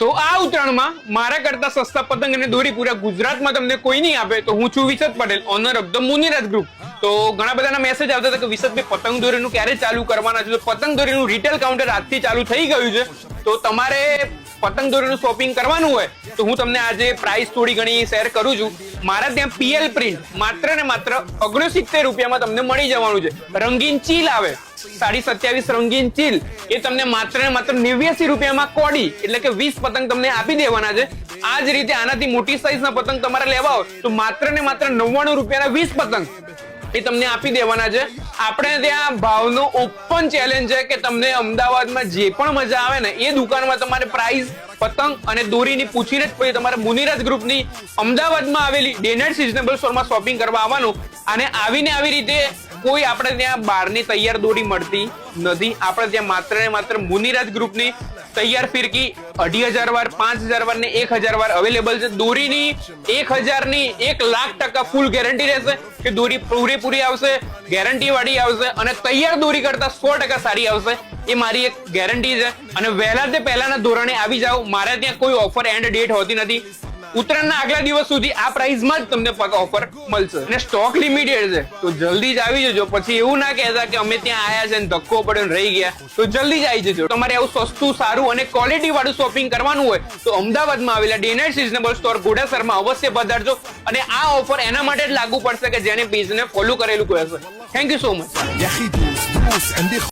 તો આ ઉત્તરાયણમાં મારા કરતા સસ્તા પતંગ અને દોરી પૂરા ગુજરાતમાં તમને કોઈ નહીં આપે, તો હું છું Vishad Patel owner of the Muniraj group તો ઘણા બધાના મેસેજ આવતા હતા કે વિશદભાઈ પતંગ દોરીનું ક્યારે ચાલુ કરવાના છે? તો પતંગ દોરીનું રિટેલ કાઉન્ટર આજથી ચાલુ થઈ ગયું છે. તો તમારે પતંગ દોરીનું શોપિંગ કરવાનું હોય, તો હું તમને આજે પ્રાઇસ થોડી ઘણી શેર કરું છું. મારા ત્યાં પીએલ પ્રિન્ટ માત્ર ને માત્ર ઓગણસિત્તેર રૂપિયામાં તમને મળી જવાનું છે. રંગીન ચીલ આવે. સાડી સત્યાવીસ રંગીન ચીલ એ તમને માત્ર ને માત્ર નેવ્યાસી રૂપિયામાં કોડી, એટલે કે વીસ પતંગ તમને આપી દેવાના છે. આ જ રીતે આનાથી મોટી સાઈઝના પતંગ તમારે લેવા હોય, તો માત્ર ને માત્ર નવ્વાણું રૂપિયાના વીસ પતંગ એ તમને આપી દેવાના છે. આપણે ત્યાં ભાવનો ઓપન ચેલેન્જ છે કે તમને અમદાવાદમાં જે પણ મજા આવે ને, એ દુકાનમાં તમારે પ્રાઇસ પતંગ અને દોરીની પૂછીને જ પછી તમારે મુનિરાજ ગ્રુપની અમદાવાદમાં આવેલી ડેનેટ સિઝનેબલ સ્ટોરમાં શોપિંગ કરવા આવવાનું. અને આવીને આવી રીતે કોઈ આપણે ત્યાં બહારની તૈયાર દોરી મળતી નથી. આપણે ત્યાં માત્ર ને માત્ર મુનિરાજ ગ્રુપની તૈયાર ફિરકી અઢી હજાર વાર, પાંચ હજાર વાર ને એક હજાર વાર અવેલેબલ છે. દોરીની એક હજારની એક લાખ ટકા ફૂલ ગેરંટી રહેશે કે દોરી પૂરેપૂરી આવશે ગેરંટી વાળી આવશે અને તૈયાર દોરી કરતા સો ટકા સારી આવશે. એ મારી એક ગેરંટી છે. અને વહેલા તે પહેલાના ધોરણે આવી જાઓ. મારે ત્યાં કોઈ ઓફર એન્ડ ડેટ હોતી નથી. ઉત્તરાયણના આગલા દિવસ સુધી આ પ્રાઇસમાં જ તમને ઓફર મળશે. અને સ્ટોક લિમિટેડ છે. તો જલ્દી જ આવી જજો. પછી એવું ના કહેતા કે અમે ત્યાં આયા છે ને ધક્કો પડ્યો રહી ગયા. તો જલ્દી જ આવી જજો. તમારે આવું સસ્તું, સારું અને ક્વોલિટી વાળું શોપિંગ કરવાનું હોય, તો અમદાવાદમાં આવેલા ડે સિઝનેબલ સ્ટોર ઘોડાસરમાં અવશ્ય પધારજો. અને આ ઓફર એના માટે જ લાગુ પડશે કે જેને પેજને ફોલો કરેલું કહેશે થેન્ક યુ સો મચ